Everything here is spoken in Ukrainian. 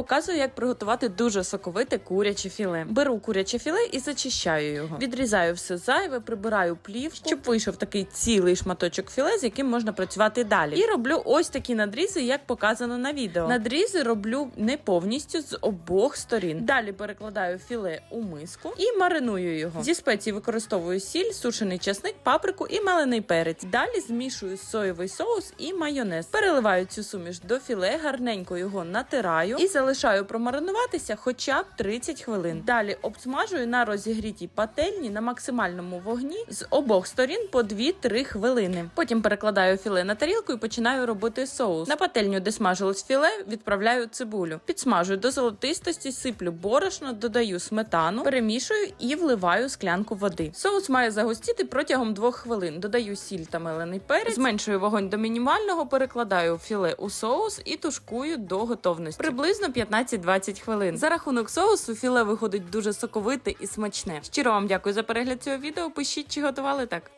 показую, як приготувати дуже соковите куряче філе. Беру куряче філе і зачищаю його. Відрізаю все зайве, прибираю плівку, щоб вийшов такий цілий шматочок філе, з яким можна працювати далі. І роблю ось такі надрізи, як показано на відео. Надрізи роблю не повністю з обох сторін. Далі перекладаю філе у миску і мариную його. Зі спецій використовую сіль, сушений часник, паприку і мелений перець. Далі змішую соєвий соус і майонез. Переливаю цю суміш до філе, гарненько його натираю і залишаю промаринуватися хоча б 30 хвилин. Далі обсмажую на розігрітій пательні на максимальному вогні з обох сторін по 2-3 хвилини. Потім перекладаю філе на тарілку і починаю робити соус. На пательню, де смажилось філе, відправляю цибулю. Підсмажую до золотистості, сиплю борошно, додаю сметану, перемішую і вливаю склянку води. Соус має загустіти протягом 2 хвилин. Додаю сіль та мелений перець, зменшую вогонь до мінімального, перекладаю філе у соус і тушкую до готовності. Приблизно 15-20 хвилин. За рахунок соусу філе виходить дуже соковите і смачне. Щиро вам дякую за перегляд цього відео. Пишіть, чи готували так.